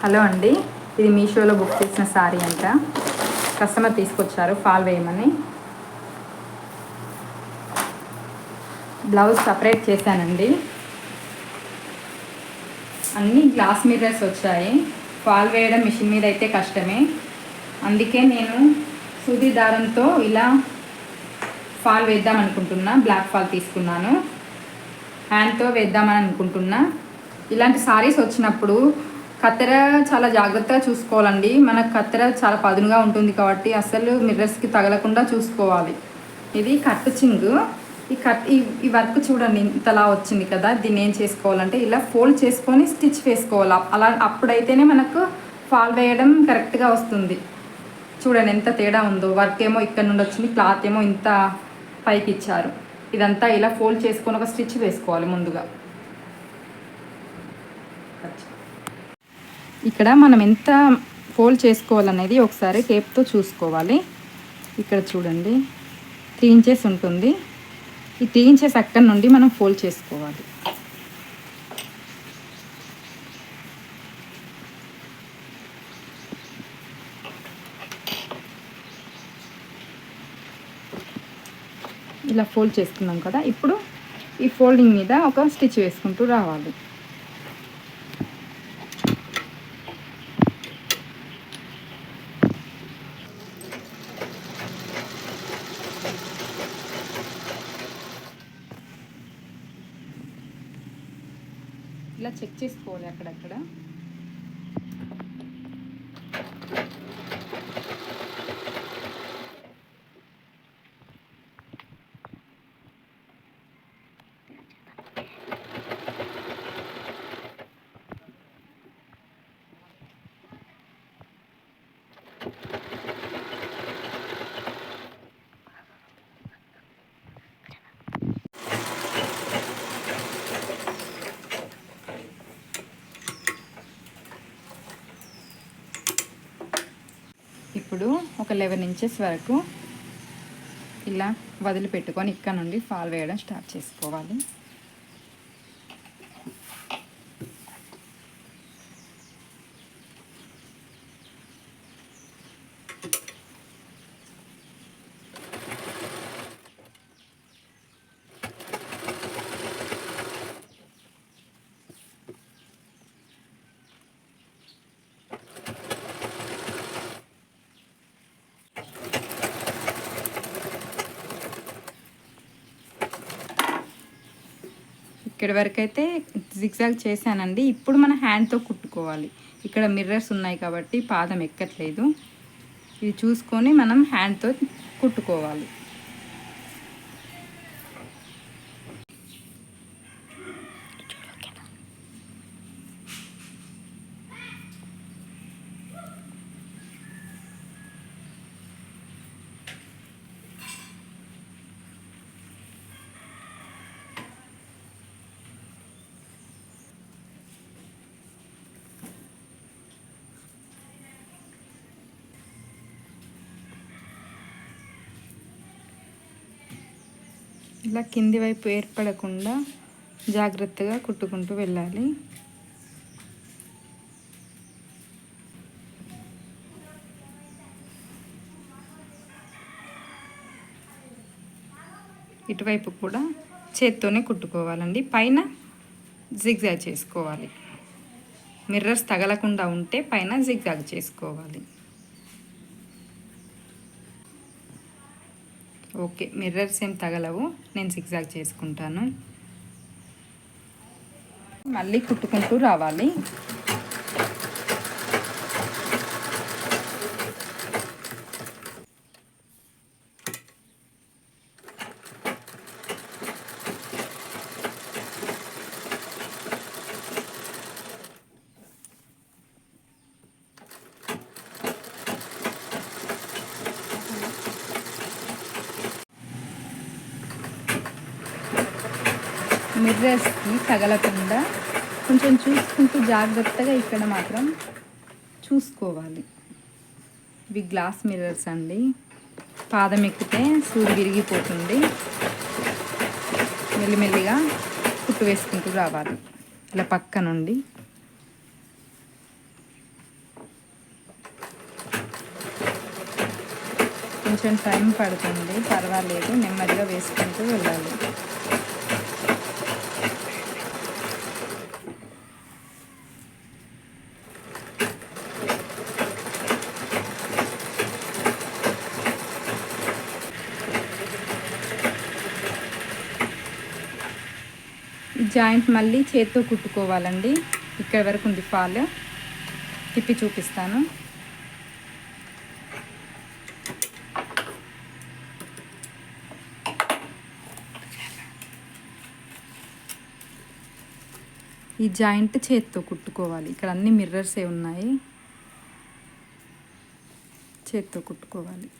Hello అండి ఇది మీషోలో బుక్ చేసిన శారీ అంట. కస్టమర్ తీసుకొచ్చారు ఫాల్ వేయమని. బ్లౌజ్ సపరేట్ చేశానండి. అన్ని గ్లాస్ మిర్రర్స్ వచ్చాయి. ఫాల్ వేయడం మిషన్ మీద అయితే కష్టమే. అందుకే నేను సూది దారంతో ఇలా ఫాల్ వేద్దాం అనుకుంటున్నా. బ్లాక్ ఫాల్ తీసుకున్నాను. హ్యాండ్తో వేద్దామని అనుకుంటున్నా. ఇలాంటి సారీస్ వచ్చినప్పుడు కత్తెర చాలా జాగ్రత్తగా చూసుకోవాలండి. మన కత్తెర చాలా పదునుగా ఉంటుంది కాబట్టి అసలు మిర్రర్స్కి తగలకుండా చూసుకోవాలి. ఇది కట్టు చింగు. ఈ కట్ ఈ ఈ వర్క్ చూడండి ఇంతలా వచ్చింది కదా దీన్ని ఏం చేసుకోవాలంటే ఇలా ఫోల్డ్ చేసుకొని స్టిచ్ వేసుకోవాలి. అలా అప్పుడైతేనే మనకు ఫాల్ వేయడం కరెక్ట్గా వస్తుంది. చూడండి ఎంత తేడా ఉందో. వర్క్ ఏమో ఇక్కడ నుండి వచ్చింది క్లాత్ ఏమో ఇంత పైకి ఇచ్చారు. ఇదంతా ఇలా ఫోల్డ్ చేసుకొని ఒక స్టిచ్ వేసుకోవాలి ముందుగా. ఇక్కడ మనం ఎంత ఫోల్డ్ చేసుకోవాలనేది ఒకసారి టేప్తో చూసుకోవాలి. ఇక్కడ చూడండి. త్రీ ఇంచెస్ ఉంటుంది. ఈ త్రీ ఇంచెస్ అక్కడి నుండి మనం ఫోల్డ్ చేసుకోవాలి. ఇలా ఫోల్డ్ చేసుకున్నాం కదా. ఇప్పుడు ఈ ఫోల్డింగ్ మీద ఒక స్టిచ్ వేసుకుంటూ రావాలి. ఇలా చెక్ చేసుకోవాలి అక్కడక్కడ. ఇప్పుడు ఒక లెవెన్ ఇంచెస్ వరకు ఇలా వదిలిపెట్టుకొని ఇక్కడ నుండి ఫాల్ వేయడం స్టార్ట్ చేసుకోవాలి. ఇక్కడి వరకు అయితే జిగ్జాగ్ చేశానండి. ఇప్పుడు మన హ్యాండ్తో కుట్టుకోవాలి. ఇక్కడ మిర్రర్స్ ఉన్నాయి కాబట్టి పాదం ఎక్కట్లేదు. ఇది చూసుకొని మనం హ్యాండ్తో కుట్టుకోవాలి. ఇలా కింది వైపు ఏర్పడకుండా జాగ్రత్తగా కుట్టుకుంటూ వెళ్ళాలి. ఇటువైపు కూడా చేత్తోనే కుట్టుకోవాలండి. పైన జిగ్జాగ్ చేసుకోవాలి. మిర్రర్స్ తగలకుండా ఉంటే పైన జిగ్జాగ్ చేసుకోవాలి. ఓకే మిర్రర్స్ ఏం తగలవు. నేను సిగ్జాగ్ చేసుకుంటాను. మళ్ళీ కుట్టుకుంటూ రావాలి. మిర్రర్స్కి తగలకుండా కొంచెం చూసుకుంటూ జాగ్రత్తగా ఇక్కడ మాత్రం చూసుకోవాలి. ఇవి గ్లాస్ మిర్రర్స్ అండి. పాదం ఎక్కితే సూర్యు విరిగిపోతుంది. మెల్లిమెల్లిగా కుట్టు వేసుకుంటూ రావాలి. ఇలా పక్క నుండి కొంచెం టైం పడుతుంది. పర్వాలేదు నెమ్మదిగా వేసుకుంటూ వెళ్ళాలి. జాయింట్ మళ్ళీ చేత్తో కుట్టుకోవాలండి. ఇక్కడ వరకు ఉంది ఫాల్. తిప్పి చూపిస్తాను. ఈ జాయింట్ చేత్తో కుట్టుకోవాలి. ఇక్కడ అన్ని మిర్రర్సే ఉన్నాయి. చేత్తో కుట్టుకోవాలి.